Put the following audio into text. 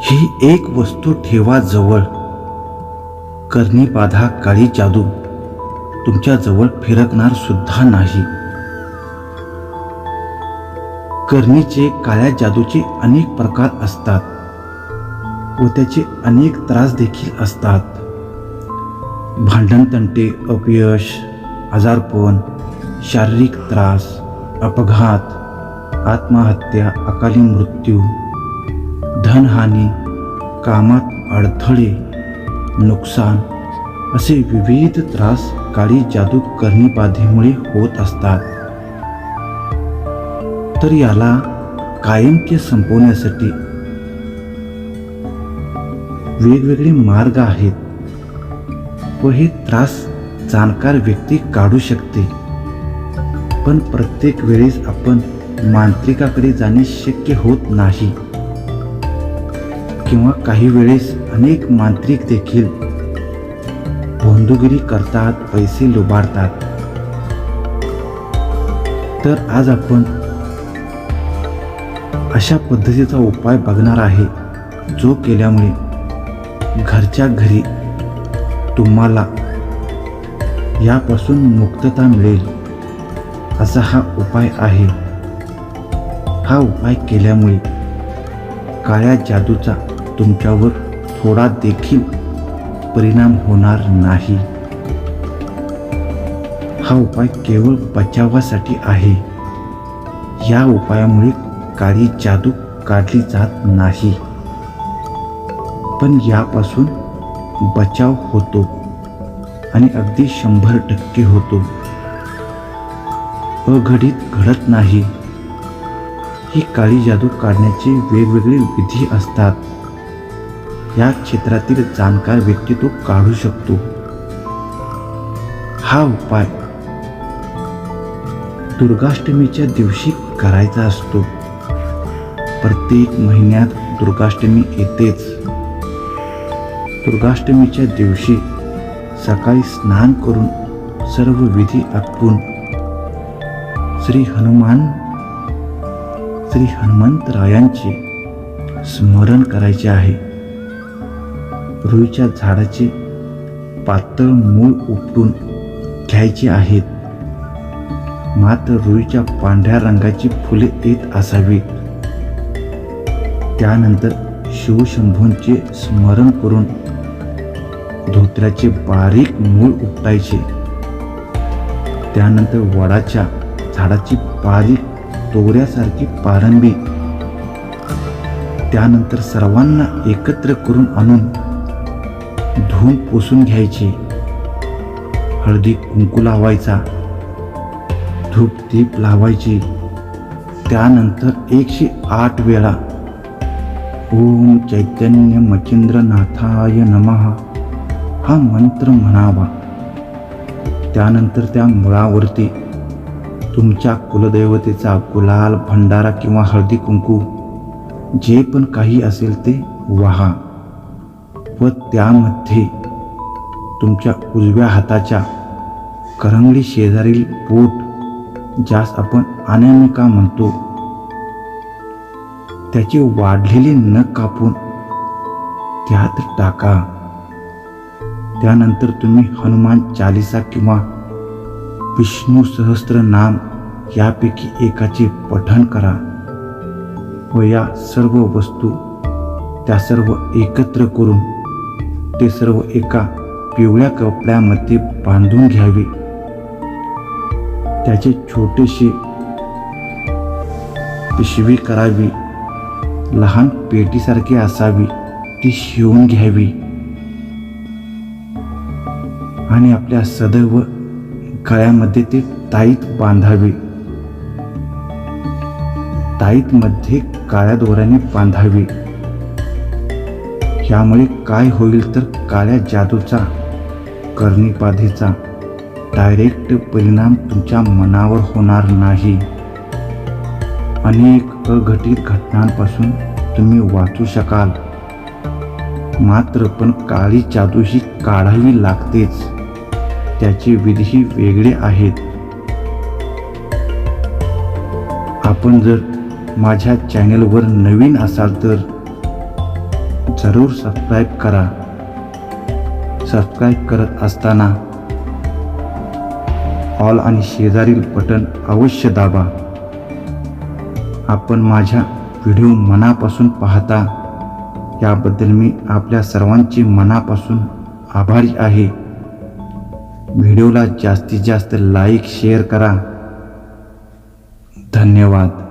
ही एक वस्तू ठेवा जवळ. करणी बाधा काळी जादू. तुमच्या जवळ फिरकणार सुद्धा नाही. करणीचे काळ्या जादूचे अनेक प्रकार असतात व त्याचे अनेक त्रास देखील असतात. भांडण तंटे अपयश आजारपण शारीरिक त्रास अपघात आत्महत्या अकाली मृत्यू धनहानी कामात अडथळे नुकसान असे विविध त्रास काळी जादू करणीबाधेमुळे होत असतात. तर याला कायमचे संपवण्यासाठी वेगवेगळे मार्ग आहेत व हे त्रास जाणकार व्यक्ती काढू शकते. पण प्रत्येक वेळेस आपण मांत्रिकाकडे जाणे शक्य होत नाही. किंवा काही वेळेस अनेक मांत्रिक देखील भोंदुगिरी करतात पैसे लुबाडतात. तर आज आपण अशा पद्धतीचा उपाय बघणार आहे जो केल्यामुळे घरच्या घरी तुम्हाला यापासून मुक्तता मिळेल असा हा उपाय आहे. हा उपाय केल्यामुळे काळ्या जादूचा तुमच्यावर थोडा देखील परिणाम होणार नाही. हा उपाय केवळ बचावासाठी आहे. या उपायामुळे काळी जादू काढली जात नाही. पण यापासून बचाव होतो आणि अगदी शंभर टक्के होतो. अघडीत घडत नाही. ही काळी जादू काढण्याचे वेगवेगळे विधी असतात. या क्षेत्रातील जाणकार व्यक्ती तो काढू शकतो. हा उपाय दुर्गाष्टमीच्या दिवशी करायचा असतो. प्रत्येक महिन्यात दुर्गाष्टमी येतेच. दुर्गाष्टमीच्या दिवशी सकाळी स्नान करून सर्व विधी आटपून श्री हनुमान श्री हनुमंतरायांचे स्मरण करायचे आहे. रुईच्या झाडाचे पातळ मूळ उपटून घ्यायचे आहेत. मात्र रुईच्या पांढऱ्या रंगाची फुले येत असावी त्यानंतर शिवशंभूंचे स्मरण करून धोत्र्याचे बारीक मूळ उपटायचे. त्यानंतर वडाच्या झाडाची बारीक तोऱ्यासारखी पारंबी. त्यानंतर सर्वांना एकत्र करून आणून धुवून पुसून घ्यायचे. हळदी कुंकू लावायचा. धूप दीप लावायची. त्यानंतर एकशे आठ वेळा ओम चैतन्य मचिंद्रनाथाय नमः. हा मंत्र म्हणावा. त्यानंतर त्या मुळावरती तुमच्या कुलदैवतेचा गुलाल भंडारा किंवा हळदी कुंकू जे पण काही असेल ते वाहा. व त्यामध्ये तुमच्या उजव्या हाताच्या करंगळी शेजारील पोट ज्यास आपण अनामिका म्हणतो त्याची वाढलेली नख कापून त्यात टाका. त्यानंतर तुम्ही हनुमान चालिसा किंवा विष्णू सहस्त्र नाम यापैकी एकाचे पठण करा व या सर्व वस्तू त्या सर्व एकत्र करून ते सर्व एका पिवळ्या कपड्यामध्ये बांधून घ्यावे. त्याचे छोटेसे पिशवी करावी. लहान पेटीसारखी असावी. ती शिवून घ्यावी. आणि आपल्या सदैव गळ्यामध्ये ते ताईत बांधावे. ताईत मध्ये काळ्या दोऱ्याने बांधावे. ह्यामुळे काय होईल तर काळ्या जादूचा कर्णीपाधीचा डायरेक्ट परिणाम तुमच्या मनावर होणार नाही. अनेक अघटित घटनांपासून तुम्ही वाचू शकाल. मात्र पण काळी जादू ही काढावी लागतेच. त्याचे विधीही वेगळे आहेत. आपण जर माझ्या चॅनलवर नवीन असाल तर जरूर सबस्क्राईब करा. सबस्क्राईब करत असताना ऑल आणि शेजारील बटन अवश्य दाबा. आपण माझ्या व्हिडिओ मनापासून पाहता याबद्दल मी आपल्या सर्वांचे मनापासून आभारी आहे. व्हिडिओला जास्तीत जास्त लाईक शेअर करा. धन्यवाद.